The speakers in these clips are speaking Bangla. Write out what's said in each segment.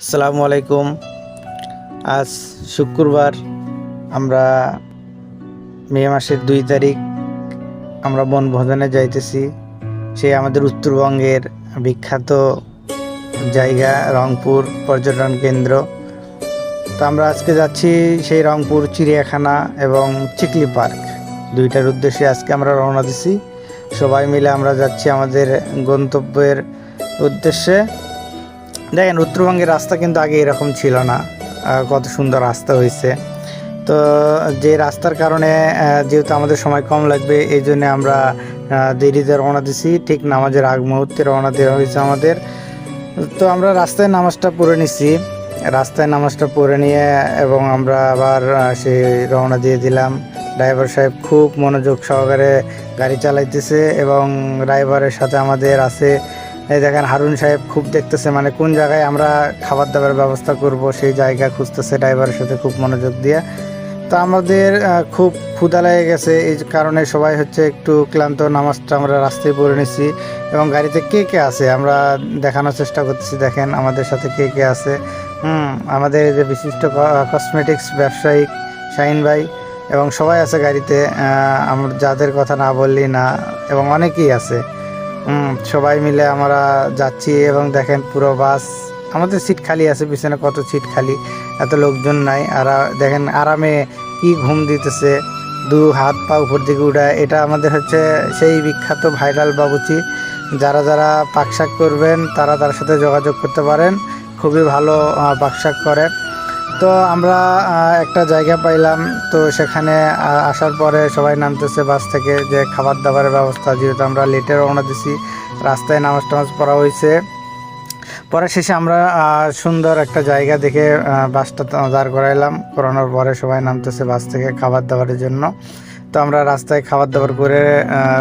আসসালামু আলাইকুম। আজ শুক্রবার, আমরা মে মাসের দুই তারিখ, আমরা বনভোজনে যাইতেছি। সেই আমাদের উত্তরবঙ্গের বিখ্যাত জায়গা রংপুর পর্যটন কেন্দ্র। তো আমরা আজকে যাচ্ছি সেই রংপুর, চিড়িয়াখানা এবং চিকলি পার্ক। দুইটার উদ্দেশ্যে আজকে আমরা রওনা দিছি। সবাই মিলে আমরা যাচ্ছি আমাদের গন্তব্যের উদ্দেশ্যে। দেখেন, উত্তরবঙ্গের রাস্তা কিন্তু আগে এরকম ছিল না কত সুন্দর রাস্তা হয়েছে। তো, যে রাস্তার কারণে যেহেতু আমাদের সময় কম লাগবে, এই জন্যে আমরা দেরিতে রওনা দিছি। ঠিক নামাজের আগ মুহূর্তে রওনা দেওয়া হয়েছে আমাদের। তো আমরা রাস্তায় নামাজটা পড়ে নিছি। রাস্তায় নামাজটা পড়ে নিয়ে এবং আমরা আবার সেই রওনা দিয়ে দিলাম। ড্রাইভার সাহেব খুব মনোযোগ সহকারে গাড়ি চালাইতেছে এবং ড্রাইভারের সাথে আমাদের আছে এই দেখেন হারুন সাহেব খুব দেখতেছে মানে কোন জায়গায় আমরা খাবার দাবার ব্যবস্থা করব, সেই জায়গা খুঁজতেছে ড্রাইভারের সাথে খুব মনোযোগ দিয়ে। তো আমাদের খুব ক্ষুধা লেগে গেছে, এই কারণে সবাই হচ্ছে একটু ক্লান্ত, নামাজটা আমরা রাস্তায় পড়ে নিছি। এবং গাড়িতে কে কে আছে? আমরা দেখানোর চেষ্টা করতেছি, দেখেন আমাদের সাথে কে কে আছে। হুম, আমাদের যে বিশিষ্ট কসমেটিক্স ব্যবসায়িক শাহিন ভাই এবং সবাই আছে গাড়িতে আমরা যাদের কথা না বললি না, এবং অনেকেই আছে। সবাই মিলে আমরা যাচ্ছি এবং দেখেন পুরো বাস। আমাদের সিট খালি আছে, পিছনে কত সিট খালি, এত লোকজন নাই। আর দেখেন আরামে কি ঘুম দিতেছে, দু হাত পা উপর দিকে উঠায়। এটা আমাদের হচ্ছে সেই বিখ্যাত ভাইরাল বাবুচি। যারা যারা পাকশাক করবেন, তারা তার সাথে যোগাযোগ করতে পারেন। খুবই ভালো পাকশাক করে তো আমরা একটা জায়গা পাইলাম। তো সেখানে আসার পরে সবাই নামতেছে বাস থেকে যে খাবার দাবারের ব্যবস্থা, যেহেতু আমরা লেটে রওনা দিছি, রাস্তায় নামাজ টামাজ পড়া হয়েছে। পরে শেষে আমরা সুন্দর একটা জায়গা দেখে বাসটা দাঁড় করাইলাম। করানোর পরে সবাই নামতেছে বাস থেকে খাবার দাবারের জন্য। তো আমরা রাস্তায় খাবার দাবার করে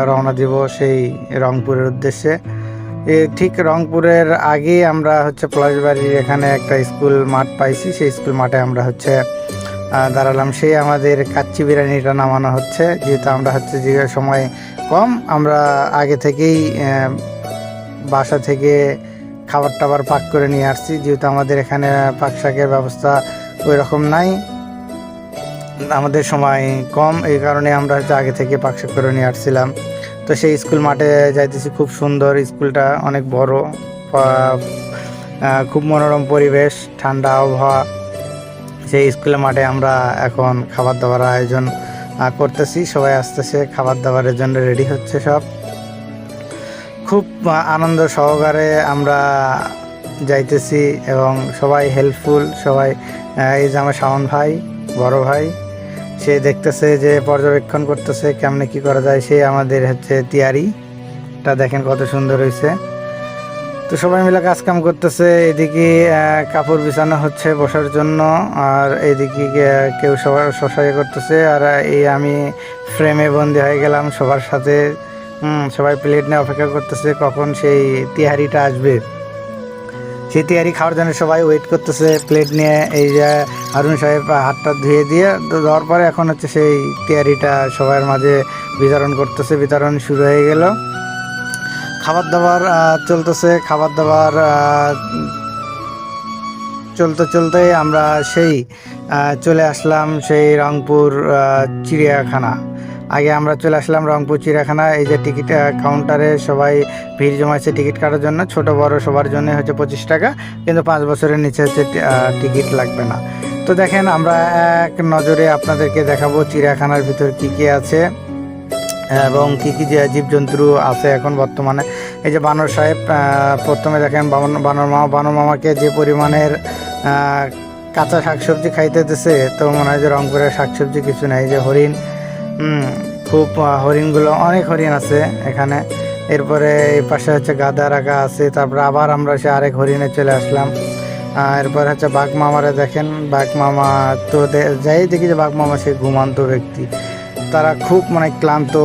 রওনা দিব সেই রংপুরের উদ্দেশ্যে। ঠিক রংপুরের আগেই আমরা হচ্ছে পলাশবাড়ির এখানে একটা স্কুল মাঠ পাইছি। সেই স্কুল মাঠে আমরা হচ্ছে দাঁড়ালাম। সেই আমাদের কাচ্চি বিরিয়ানিটা নামানো হচ্ছে। যেহেতু আমরা হচ্ছে যে সময় কম, আমরা আগে থেকেই বাসা থেকে খাবার টাবার পাক করে নিয়ে আসছি। যেহেতু আমাদের এখানে পাক শাকের ব্যবস্থা ওই রকম নাই। আমাদের সময় কম, এই কারণে আমরা হচ্ছে আগে থেকে পাক শাক করে নিয়ে আসছিলাম। তো সেই স্কুল মাঠে যাইতেছি। খুব সুন্দর, স্কুলটা অনেক বড়। খুব মনোরম পরিবেশ, ঠান্ডা আবহাওয়া। সেই স্কুলের মাঠে আমরা এখন খাবার দাবার আয়োজন করতেছি। সবাই আসতেছে, খাবার দাবারের জন্য রেডি হচ্ছে সব। খুব আনন্দ সহকারে আমরা যাইতেছি এবং সবাই হেল্পফুল, সবাই এই যে আমার শাওন ভাই, বড় ভাই সে দেখতেছে যে পর্যবেক্ষণ করতেছে কেমনে কি করা যায়, সে আমাদের হচ্ছে তিয়ারিটা দেখেন কত সুন্দর হয়েছে তো সবাই মিলে কাজ কাম করতেছে, এদিকে কাপড় বিছানো হচ্ছে বসার জন্য, আর এইদিকে কে- কেউ সবার শশাই করতেছে, আর এই আমি ফ্রেমে বন্দি হয়ে গেলাম সবার সাথে। সবাই প্লেট নিয়ে অপেক্ষা করতেছে কখন সেই তিহারিটা আসবে। সেই তিহারি খাওয়ার জন্য সবাই ওয়েট করতেছে। প্লেট নিয়ে এই যে হারুন সাহেব হাতটা ধুয়ে দিয়ে দেওয়ার পরে এখন হচ্ছে সেই তিহারিটা সবার মাঝে বিতরণ করতেছে। বিতরণ শুরু হয়ে গেল। খাবার দাবার চলতেছে। খাবার দাবার চলতে চলতে আমরা সেই চলে আসলাম সেই রংপুর চিড়িয়াখানা। আগে আমরা চলে আসলাম রংপুর চিড়িয়াখানা। এই যে টিকিট কাউন্টারে সবাই ভিড় জমাইছে টিকিট কাটার জন্য। ছোট, বড় সবার জন্য হচ্ছে পঁচিশ টাকা। কিন্তু পাঁচ বছরের নিচে হচ্ছে টিকিট লাগবে না। তো দেখেন, আমরা এক নজরে আপনাদেরকে দেখাবো চিড়িয়াখানার ভিতর কি কি আছে এবং কি কি যে জীবজন্তু আছে এখন বর্তমানে। এই যে বানর সাহেব প্রথমে দেখেন বানর মামা বানর মামাকে যে পরিমাণের কাঁচা শাকসবজি খাইতে দিতেছে তো মনে হয় যে রংপুরের শাকসবজি কিছু নাই। যে হরিণ খুব হরিণগুলো অনেক হরিণ আছে এখানে। এরপরে এই পাশে হচ্ছে গাদা রাখা আছে, তারপরে আবার আমরা সে আরেক হরিণে চলে আসলাম। এরপর হচ্ছে বাঘ মামারে দেখেন, বাঘ মামা তো যাই দেখি যে বাঘ মামা সে ঘুমান্ত ব্যক্তি। তারা খুব মানে ক্লান্ত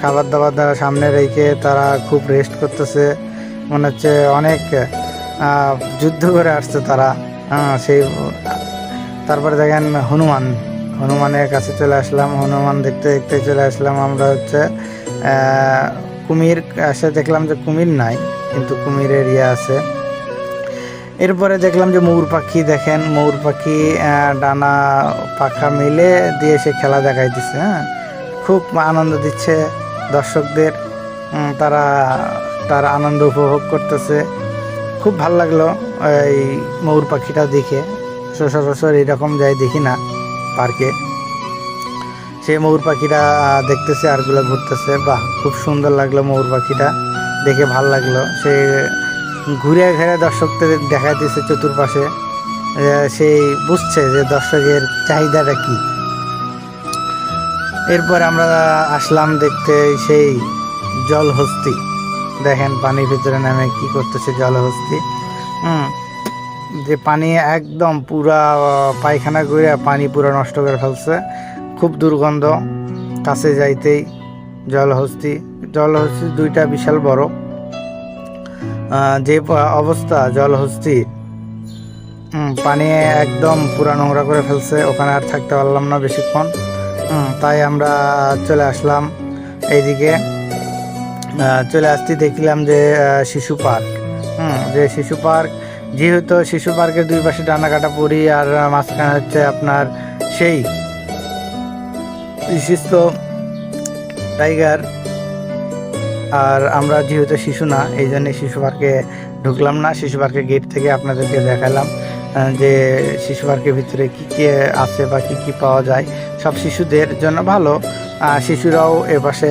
খাবার দাবার দ্বারা সামনে রেখে তারা খুব রেস্ট করতেছে। মনে হচ্ছে অনেক যুদ্ধ করে আসছে তারা। হ্যাঁ সেই, তারপরে দেখেন হনুমান। হনুমানের কাছে চলে আসলাম, হনুমান দেখতে দেখতে চলে আসলাম। আমরা হচ্ছে কুমির, এসে দেখলাম যে কুমির নাই, কিন্তু কুমিরের ইয়ে আছে। এরপরে দেখলাম যে ময়ূর পাখি দেখেন, ময়ূর পাখি ডানা, পাখা মিলে দিয়ে সে খেলা দেখাইতেছে হ্যাঁ? খুব আনন্দ দিচ্ছে দর্শকদের তারা, তার আনন্দ উপভোগ করতেছে। খুব ভালো লাগল এই ময়ূর পাখিটা দেখে। সচরাচর এরকম যাই দেখি না। পার্কে। সেই ময়ূর পাখিটা দেখতেছে আরগুলো ঘুরতেছে। বাহ খুব সুন্দর লাগল ময়ূর পাখিটা। দেখে ভালো লাগল। সে ঘুরে ঘুরে দর্শকদের দেখাইতেছে চতুর্পাশে। আহ, সেই বুঝছে যে দর্শকের চাহিদাটা কি। এরপর আমরা আসলাম দেখতে সেই জলহস্তি। দেখেন পানির ভিতরে নামে কি করতেছে জলহস্তি। হুম যে পানি একদম পুরা পায়খানা করে পানি পুরো নষ্ট করে ফেলছে। খুব দুর্গন্ধ, কাছে যাইতেই জলহস্তি জলহস্তি দুইটা বিশাল বড়। যে অবস্থা জলহস্তি পানি একদম পুরা নোংরা করে ফেলছে, ওখানে আর থাকতে পারলাম না বেশিক্ষণ। তাই আমরা চলে আসলাম এইদিকে। চলে আসতে দেখলাম যে শিশু পার্ক। যে শিশু পার্ক যেহেতু শিশু পার্কের দুই পাশে ডানা কাটা পড়ি আর মাঝখানে হচ্ছে আপনার সেই বিশিষ্ট টাইগার, আর আমরা যেহেতু শিশু না, এই জন্য শিশু পার্কে ঢুকলাম না। শিশু পার্কের গেট থেকে আপনাদেরকে দেখালাম যে শিশু পার্কের ভিতরে কী কী আছে বা কী কী পাওয়া যায়। সব শিশুদের জন্য ভালো। শিশুরাও এ পাশে